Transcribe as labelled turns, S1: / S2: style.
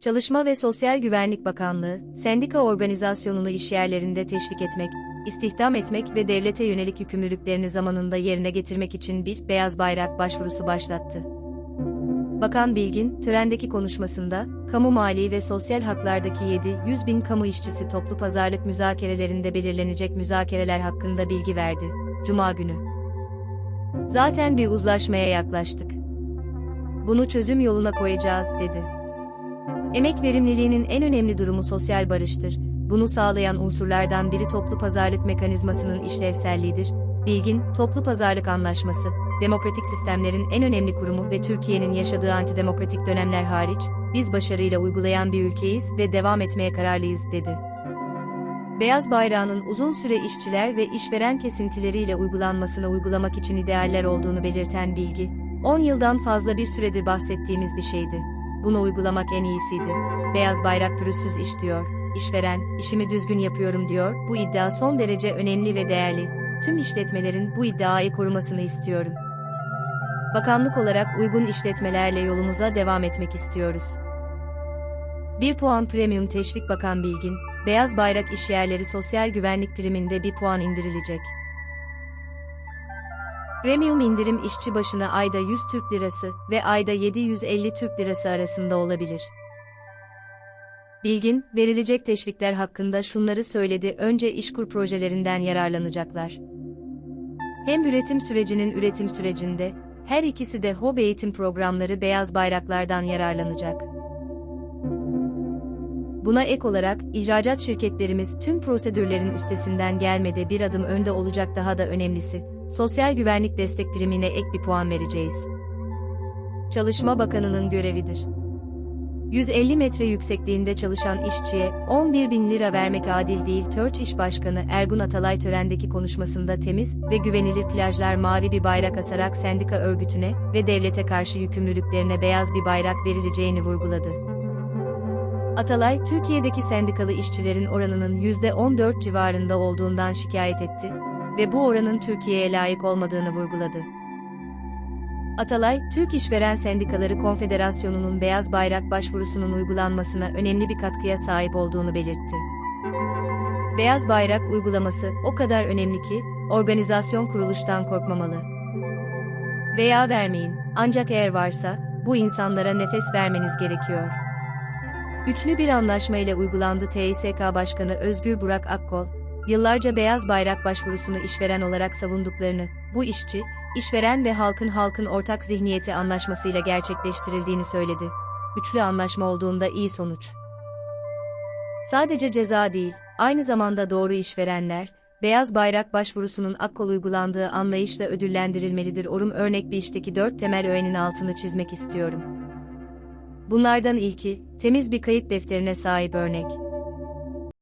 S1: Çalışma ve Sosyal Güvenlik Bakanlığı, sendika organizasyonunu işyerlerinde teşvik etmek, istihdam etmek ve devlete yönelik yükümlülüklerini zamanında yerine getirmek için bir beyaz bayrak başvurusu başlattı. Bakan Bilgin, törendeki konuşmasında, kamu mali ve sosyal haklardaki 700 bin kamu işçisi toplu pazarlık müzakerelerinde belirlenecek müzakereler hakkında bilgi verdi. Cuma günü. Zaten bir uzlaşmaya yaklaştık. Bunu çözüm yoluna koyacağız, dedi. Emek verimliliğinin en önemli durumu sosyal barıştır. Bunu sağlayan unsurlardan biri toplu pazarlık mekanizmasının işlevselliğidir. Bilgin, toplu pazarlık anlaşması, demokratik sistemlerin en önemli kurumu ve Türkiye'nin yaşadığı antidemokratik dönemler hariç, biz başarıyla uygulayan bir ülkeyiz ve devam etmeye kararlıyız, dedi. Beyaz bayrağının uzun süre işçiler ve işveren kesintileriyle uygulanmasına uygulamak için idealler olduğunu belirten bilgi, 10 yıldan fazla bir süredir bahsettiğimiz bir şeydi. Bunu uygulamak en iyisiydi. Beyaz bayrak pürüzsüz iş diyor, işveren, işimi düzgün yapıyorum diyor, bu iddia son derece önemli ve değerli. Tüm işletmelerin bu iddiayı korumasını istiyorum. Bakanlık olarak uygun işletmelerle yolumuza devam etmek istiyoruz. 1 puan premium teşvik bakan Bilgin, Beyaz Bayrak işyerleri sosyal güvenlik priminde 1 puan indirilecek. Premium indirim işçi başına ayda 100 Türk Lirası ve ayda 750 Türk Lirası arasında olabilir. Bilgin, verilecek teşvikler hakkında şunları söyledi önce işkur projelerinden yararlanacaklar. Hem üretim sürecinin üretim sürecinde, her ikisi de hobi eğitim programları beyaz bayraklardan yararlanacak. Buna ek olarak, ihracat şirketlerimiz tüm prosedürlerin üstesinden gelmede bir adım önde olacak daha da önemlisi, sosyal güvenlik destek primine ek bir puan vereceğiz. Çalışma Bakanı'nın görevidir. 150 metre yüksekliğinde çalışan işçiye 11 bin lira vermek adil değil. Törç İş Başkanı Ergun Atalay törendeki konuşmasında temiz ve güvenilir plajlar mavi bir bayrak asarak sendika örgütüne ve devlete karşı yükümlülüklerine beyaz bir bayrak verileceğini vurguladı. Atalay, Türkiye'deki sendikalı işçilerin oranının %14 civarında olduğundan şikayet etti ve bu oranın Türkiye'ye layık olmadığını vurguladı. Atalay, Türk İşveren Sendikaları Konfederasyonu'nun beyaz bayrak başvurusunun uygulanmasına önemli bir katkıya sahip olduğunu belirtti. Beyaz bayrak uygulaması o kadar önemli ki, organizasyon kuruluştan korkmamalı. Veya vermeyin, ancak eğer varsa, bu insanlara nefes vermeniz gerekiyor. Üçlü bir anlaşma ile uygulandı TİSK Başkanı Özgür Burak Akkol, yıllarca beyaz bayrak başvurusunu işveren olarak savunduklarını, bu işçi, işveren ve halkın halkın ortak zihniyeti anlaşmasıyla gerçekleştirildiğini söyledi. Üçlü anlaşma olduğunda iyi sonuç. Sadece ceza değil, aynı zamanda doğru işverenler, beyaz bayrak başvurusunun akkol uygulandığı anlayışla ödüllendirilmelidir. Orum örnek bir işteki dört temel öğenin altını çizmek istiyorum. Bunlardan ilki, temiz bir kayıt defterine sahip örnek.